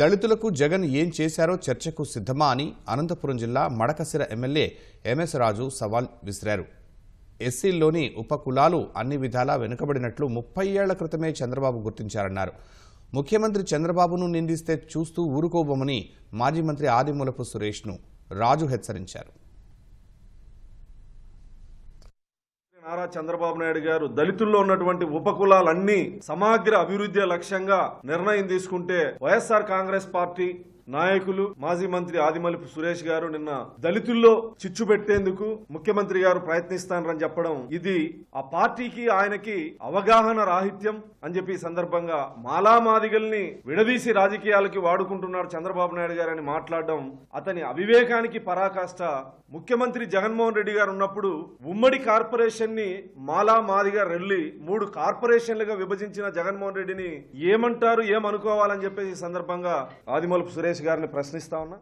దళితులకు జగన్ ఏం చేశారో చర్చకు సిద్ధమా అని అనంతపురం జిల్లా మడకసిర ఎమ్మెల్యే ఎంఎస్ రాజు సవాల్ విసిరారు. ఎస్సీల్లోని ఉపకులాలు అన్ని విధాలా వెనుకబడినట్లు ముప్పై ఏళ్ళ క్రితమే చంద్రబాబు గుర్తించారన్నారు. ముఖ్యమంత్రి చంద్రబాబును నిందిస్తే చూస్తూ ఊరుకోబోమని మాజీ మంత్రి ఆదిమూలపు సురేష్ను రాజు హెచ్చరించారు. నారా చంద్రబాబు నాయుడు గారు దళితుల్లో ఉన్నటువంటి ఉపకులాలన్నీ సమగ్ర అభివృద్ధి లక్ష్యంగా నిర్ణయం తీసుకుంటే వైఎస్ఆర్ కాంగ్రెస్ పార్టీ నాయకులు మాజీ మంత్రి ఆదిమలపు సురేష్ గారు నిన్న దళితుల్లో చిచ్చు పెట్టేందుకు ముఖ్యమంత్రి గారు ప్రయత్నిస్తానని చెప్పడం ఇది ఆ పార్టీకి ఆయనకి అవగాహన రాహిత్యం అని చెప్పి సందర్భంగా మాలామాదిగల్ని విడదీసి రాజకీయాలకి వాడుకుంటున్నారు చంద్రబాబు నాయుడు గారు అని మాట్లాడడం అతని అవివేకానికి పరాకాష్ట ముఖ్యమంత్రి జగన్మోహన్ రెడ్డి గారు ఉన్నప్పుడు ఉమ్మడి కార్పొరేషన్ని మాలా మాదిగా రెల్లి మూడు కార్పొరేషన్లుగా విభజించిన జగన్మోహన్ రెడ్డిని ఏమంటారు ఏమనుకోవాలని చెప్పేసి సందర్భంగా ఆదిమలుపు సురేష్ గారిని ప్రశ్నిస్తా ఉన్నా.